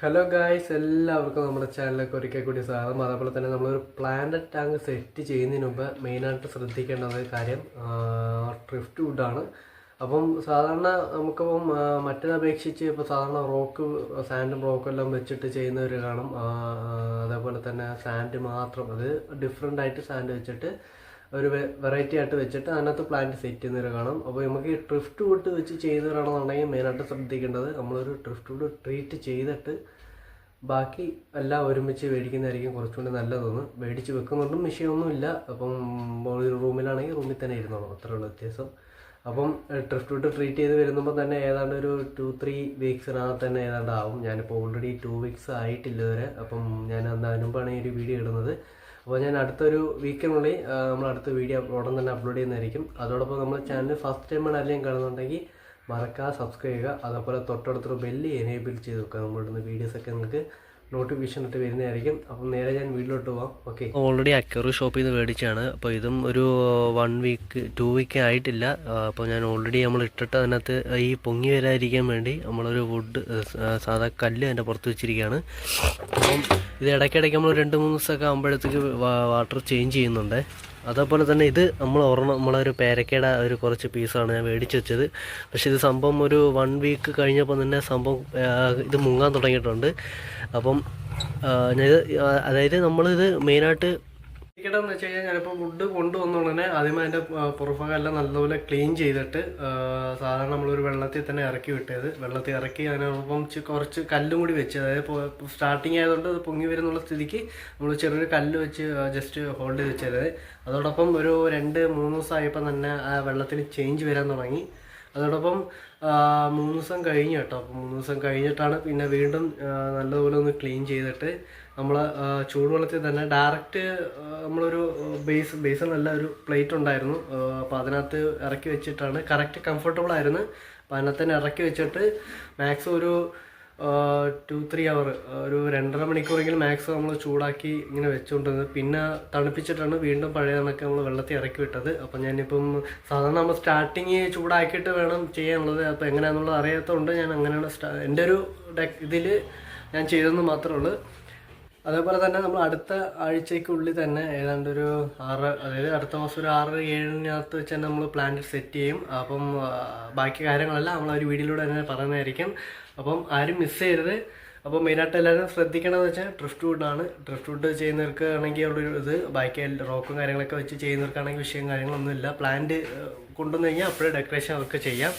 Hello guys എല്ലാവർക്കും നമ്മുടെ ചാനലിലേക്ക് ഒരിക്കൽ കൂടി സ്വാഗതം. അതേപോലെ തന്നെ നമ്മളൊരു പ്ലാന്റ് ടാങ്ക് സെറ്റ് ചെയ്യുന്നതിന് മുമ്പ് മെയിനായിട്ട് ശ്രദ്ധിക്കേണ്ടത് കാര്യം ഡ്രിഫ്റ്റ് വുഡാണ് അപ്പം സാധാരണ നമുക്കിപ്പം മറ്റേതപേക്ഷിച്ച് ഇപ്പോൾ സാധാരണ റോക്ക് സാൻഡും റോക്കും എല്ലാം വെച്ചിട്ട് ചെയ്യുന്നവർ കാണും. അതേപോലെ തന്നെ സാൻഡ് മാത്രം. അത് ഡിഫറെന്റ് ആയിട്ട് സാൻഡ് വെച്ചിട്ട് ഒരു വെറൈറ്റി ആയിട്ട് വെച്ചിട്ട് അതിനകത്ത് പ്ലാന്റ് സെറ്റ് ചെയ്യുന്നവർ കാണും. അപ്പോൾ നമുക്ക് ഈ ഡ്രിഫ്റ്റ് വുഡ് വെച്ച് ചെയ്യുന്നവരാണെന്നുണ്ടെങ്കിൽ മെയിനായിട്ട് ശ്രദ്ധിക്കേണ്ടത് നമ്മളൊരു ട്രിഫ്റ്റ് വുഡ് ട്രീറ്റ് ചെയ്തിട്ട് ബാക്കി എല്ലാം ഒരുമിച്ച് മേടിക്കുന്നതായിരിക്കും കുറച്ചുകൂടി നല്ലതെന്ന്. മേടിച്ച് വെക്കുന്നുണ്ടും വിഷയമൊന്നുമില്ല അപ്പം ഒരു റൂമിലാണെങ്കിൽ റൂമിൽ തന്നെ ഇരുന്നോളൂ. അത്രയുള്ള വ്യത്യാസം. അപ്പം ട്രിഫ്റ്റ് വിട്ട് ട്രീറ്റ് ചെയ്ത് വരുമ്പോൾ തന്നെ ഏതാണ്ട് ഒരു ടു ത്രീ വീക്സിനകത്ത് തന്നെ ഏതാണ്ട് ആവും. ഞാനിപ്പോൾ ഓൾറെഡി ടു വീക്സ് ആയിട്ടില്ല വരെ അപ്പം ഞാൻ അന്ന് അതിന് ഈ ഒരു വീഡിയോ ഇടുന്നത്. അപ്പോൾ ഞാൻ അടുത്തൊരു വീക്കിനുള്ളിൽ നമ്മൾ അടുത്ത വീഡിയോ ഉടൻ തന്നെ അപ്ലോഡ് ചെയ്യുന്നതായിരിക്കും. അതോടൊപ്പം നമ്മൾ ചാനൽ ഫസ്റ്റ് ടൈം ആണ് ആരെങ്കിലും കാണുന്നുണ്ടെങ്കിൽ മറക്കാതെ സബ്സ്ക്രൈബ് ചെയ്യുക. അതേപോലെ തൊട്ടടുത്തൊരു ബെല്ല് എനേബിൾ ചെയ്ത് വെക്കുക. നമ്മളിടുന്ന വീഡിയോസൊക്കെ നിങ്ങൾക്ക് നോട്ടിഫിക്കേഷൻ ഇട്ട് വരുന്നതായിരിക്കും. അപ്പം നേരെ ഞാൻ വീട്ടിലോട്ട് പോവാം. ഓക്കെ. ഓൾറെഡി അക്യൂറി ഷോപ്പിൽ നിന്ന് മേടിച്ചാണ്. അപ്പോൾ ഇതും ഒരു വൺ വീക്ക് ടു വീക്ക് ആയിട്ടില്ല. അപ്പോൾ ഞാൻ ഓൾറെഡി നമ്മൾ ഇട്ടിട്ട് അതിനകത്ത് ഈ പൊങ്ങി വരാതിരിക്കാൻ വേണ്ടി നമ്മളൊരു വുഡ് സാധാ കല്ല് അതിന്റെ പുറത്ത് വെച്ചിരിക്കുകയാണ്. അപ്പം ഇത് ഇടയ്ക്കിടയ്ക്ക് നമ്മൾ രണ്ട് മൂന്ന് ദിവസമൊക്കെ ആകുമ്പോഴത്തേക്ക് വാട്ടർ ചേഞ്ച് ചെയ്യുന്നുണ്ട്. അതേപോലെ തന്നെ ഇത് നമ്മൾ ഒരെണ്ണം ഒരു പേരക്കയുടെ ഒരു കുറച്ച് പീസാണ് ഞാൻ മേടിച്ച് വെച്ചത്. പക്ഷേ ഇത് സംഭവം ഒരു വൺ വീക്ക് കഴിഞ്ഞപ്പോൾ തന്നെ സംഭവം ഇത് മുങ്ങാൻ തുടങ്ങിയിട്ടുണ്ട്. അപ്പം അതായത് നമ്മളിത് മെയിനായിട്ട് എന്ന് വെച്ച് കഴിഞ്ഞാൽ ഞാനിപ്പോൾ വുഡ് കൊണ്ടുവന്ന ഉടനെ ആദ്യമേ അതിന്റെ പുറഭാഗമെല്ലാം നല്ലപോലെ ക്ലീൻ ചെയ്തിട്ട് സാധാരണ നമ്മളൊരു വെള്ളത്തിൽ തന്നെ ഇറക്കി വിട്ടത്. വെള്ളത്തിൽ ഇറക്കി അതിനോടൊപ്പം ചി- കുറച്ച് കല്ലും കൂടി വെച്ച് അതായത് സ്റ്റാർട്ടിങ് ആയതുകൊണ്ട് അത് പൊങ്ങി വരുന്നുള്ള സ്ഥിതിക്ക് നമ്മൾ ചെറിയൊരു കല്ല് വെച്ച് ജസ്റ്റ് ഹോൾഡ് ചെയ്ത് വെച്ചത് അതോടൊപ്പം ഒരു രണ്ട് മൂന്ന് ദിവസമായപ്പോൾ തന്നെ ആ വെള്ളത്തിൽ ചേഞ്ച് വരാൻ തുടങ്ങി. അതോടൊപ്പം മൂന്ന് ദിവസം കഴിഞ്ഞു കേട്ടോ. അപ്പോൾ മൂന്ന് ദിവസം കഴിഞ്ഞിട്ടാണ് പിന്നെ വീണ്ടും നല്ലപോലെ ഒന്ന് ക്ലീൻ ചെയ്തിട്ട് നമ്മൾ ചൂടുവെള്ളത്തിൽ തന്നെ ഡയറക്റ്റ് നമ്മളൊരു ബേസ് ബേസിനല്ല ഒരു പ്ലേറ്റ് ഉണ്ടായിരുന്നു. അപ്പോൾ അതിനകത്ത് ഇറക്കി വെച്ചിട്ടാണ്. കറക്റ്റ് കംഫർട്ടബിൾ ആയിരുന്നു. അപ്പോൾ അതിനകത്ത് തന്നെ ഇറക്കി വെച്ചിട്ട് മാക്സിമം ഒരു ടു ത്രീ അവർ ഒരു രണ്ടര മണിക്കൂറെങ്കിലും മാക്സിമം നമ്മൾ ചൂടാക്കി ഇങ്ങനെ വെച്ചുകൊണ്ടിരുന്നത് പിന്നെ തണുപ്പിച്ചിട്ടാണ് വീണ്ടും പഴയ കണക്ക് നമ്മൾ വെള്ളത്തിൽ ഇറക്കി വിട്ടത്. അപ്പം ഞാനിപ്പം സാധാരണ നമ്മൾ സ്റ്റാർട്ടിങ് ചൂടാക്കിയിട്ട് വേണം ചെയ്യാനുള്ളത്. അപ്പോൾ എങ്ങനെയാണെന്നുള്ളത് അറിയാത്തതുകൊണ്ട് ഞാൻ അങ്ങനെയാണ് എന്റെ ഒരു ഇതിൽ ഞാൻ ചെയ്തതെന്ന് മാത്രമേ ഉള്ളൂ. അതേപോലെ തന്നെ നമ്മൾ അടുത്ത ആഴ്ചയ്ക്കുള്ളിൽ തന്നെ ഏതാണ്ട് ഒരു ആറ് അതായത് അടുത്ത മാസം ഒരു ആറ് ഏഴിനകത്ത് വെച്ച് തന്നെ നമ്മൾ പ്ലാന്റ് സെറ്റ് ചെയ്യും. അപ്പം ബാക്കി കാര്യങ്ങളെല്ലാം നമ്മൾ ഒരു വീഡിയോയിലൂടെ തന്നെ പറയുന്നതായിരിക്കും. അപ്പം ആരും മിസ് ചെയ്യരുത്. അപ്പോൾ മെയിനായിട്ട് എല്ലാവരും ശ്രദ്ധിക്കണമെന്ന് വെച്ചാൽ ഡ്രിഫ്റ്റ് വുഡാണ് ഡ്രിഫ്റ്റ് വുഡ് ചെയ്യുന്നവർക്ക് ആണെങ്കിൽ അവിടെ ഒരു ഇത് ബാക്കി റോക്കും കാര്യങ്ങളൊക്കെ വെച്ച് ചെയ്യുന്നവർക്കാണെങ്കിൽ വിഷയം കാര്യങ്ങളൊന്നുമില്ല. പ്ലാന്റ് കൊണ്ടുവന്ന് കഴിഞ്ഞാൽ അപ്പോഴേ ഡെക്കറേഷൻ അവർക്ക് ചെയ്യാം.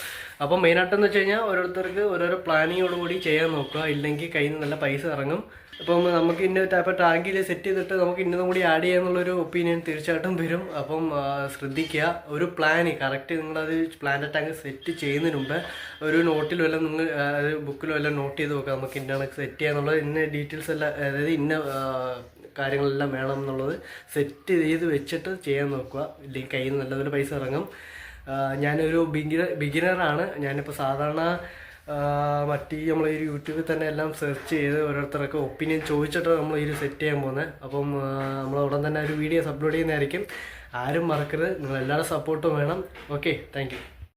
അപ്പോൾ മെയിനായിട്ടെന്ന് വെച്ച് കഴിഞ്ഞാൽ ഓരോരുത്തർക്ക് ഓരോരോ പ്ലാനിങ്ങോടുകൂടി ചെയ്യാൻ നോക്കുക. ഇല്ലെങ്കിൽ കയ്യിൽ നിന്ന് നല്ല പൈസ ഇറങ്ങും. അപ്പം നമുക്ക് ഇന്ന ടൈപ്പ് ടാങ്കിൽ സെറ്റ് ചെയ്തിട്ട് നമുക്ക് ഇന്നതും കൂടി ആഡ് ചെയ്യാന്നുള്ളൊരു ഒപ്പീനിയൻ തീർച്ചയായിട്ടും വരും. അപ്പം ശ്രദ്ധിക്കുക. ഒരു പ്ലാൻ കറക്റ്റ് നിങ്ങളത് പ്ലാന്റ് ടാങ്ക് സെറ്റ് ചെയ്യുന്നതിന് മുമ്പ് ഒരു നോട്ടിലും എല്ലാം നിങ്ങൾ ബുക്കിലും എല്ലാം നോട്ട് ചെയ്ത് നോക്കുക. നമുക്ക് ഇന്ന സെറ്റ് ചെയ്യാന്നുള്ളത് ഇന്ന ഡീറ്റെയിൽസ് എല്ലാം അതായത് ഇന്ന കാര്യങ്ങളെല്ലാം വേണം എന്നുള്ളത് സെറ്റ് ചെയ്ത് വെച്ചിട്ട് ചെയ്യാൻ നോക്കുക. ഇല്ലെങ്കിൽ കയ്യിൽ നിന്ന് നല്ലതൊരു പൈസ ഇറങ്ങും. ഞാനൊരു ബിഗിനർ ബിഗിനറാണ് ഞാനിപ്പോൾ സാധാരണ മറ്റേ നമ്മൾ ഈ യൂട്യൂബിൽ തന്നെ എല്ലാം സെർച്ച് ചെയ്ത് ഓരോരുത്തരൊക്കെ ഒപ്പീനിയൻ ചോദിച്ചിട്ടാണ് നമ്മൾ ഈ സെറ്റ് ചെയ്യാൻ പോകുന്നത് അപ്പം നമ്മൾ ഉടൻ തന്നെ ഒരു വീഡിയോ അപ്ലോഡ് ചെയ്യുന്നതായിരിക്കും. ആരും മറക്കരുത്. നിങ്ങൾ എല്ലാവരുടെ സപ്പോർട്ടും വേണം. Okay thank